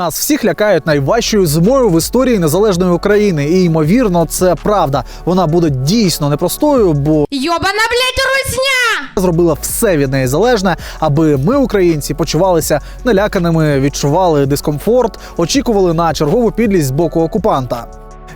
Нас всіх лякають найважчою зимою в історії незалежної України, і ймовірно, це правда. Вона буде дійсно непростою, бо Йобана, блять русня! зробила все від неї залежне, аби ми, українці, почувалися наляканими, відчували дискомфорт, очікували на чергову підлість з боку окупанта.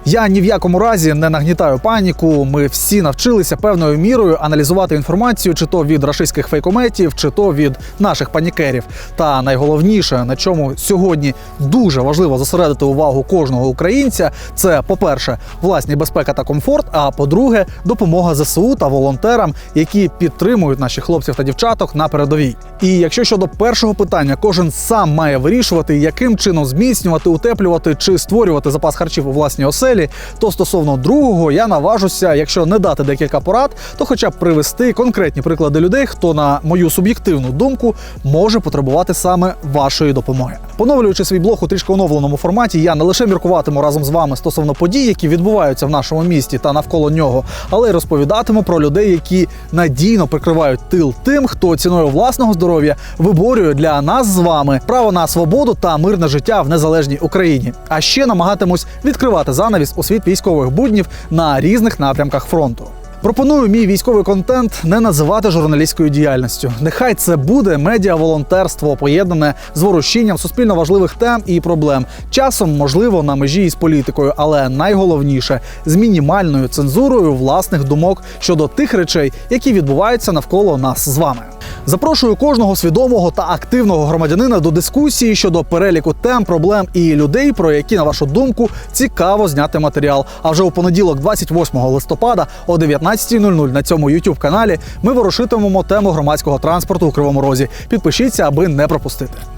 Я ні в якому разі не нагнітаю паніку. Ми всі навчилися певною мірою аналізувати інформацію, чи то від рашистських фейкометів, чи то від наших панікерів. Та найголовніше, на чому сьогодні дуже важливо зосередити увагу кожного українця, це по-перше, власні безпека та комфорт. А по-друге, допомога ЗСУ та волонтерам, які підтримують наших хлопців та дівчаток на передовій. І якщо щодо першого питання, кожен сам має вирішувати, яким чином зміцнювати, утеплювати чи створювати запас харчів у власній оселі, то стосовно другого я наважуся, якщо не дати декілька порад, то хоча б привести конкретні приклади людей, хто на мою суб'єктивну думку може потребувати саме вашої допомоги. Поновлюючи свій блог у трішки оновленому форматі, я не лише міркуватиму разом з вами стосовно подій, які відбуваються в нашому місті та навколо нього, але й розповідатиму про людей, які надійно прикривають тил тим, хто ціною власного здоров'я виборює для нас з вами право на свободу та мирне життя в незалежній Україні. А ще намагатимусь відкривати занавіс у світ військових буднів на різних напрямках фронту. Пропоную мій військовий контент не називати журналістською діяльністю. Нехай це буде медіаволонтерство, поєднане з ворушінням суспільно важливих тем і проблем. Часом, можливо, на межі із політикою, але найголовніше з мінімальною цензурою власних думок щодо тих речей, які відбуваються навколо нас з вами. Запрошую кожного свідомого та активного громадянина до дискусії щодо переліку тем, проблем і людей, про які, на вашу думку, цікаво зняти матеріал. А вже у понеділок, 28 листопада, о 19.00 на цьому youtube каналі ми ворушитимемо тему громадського транспорту у Кривому Розі. Підпишіться, аби не пропустити.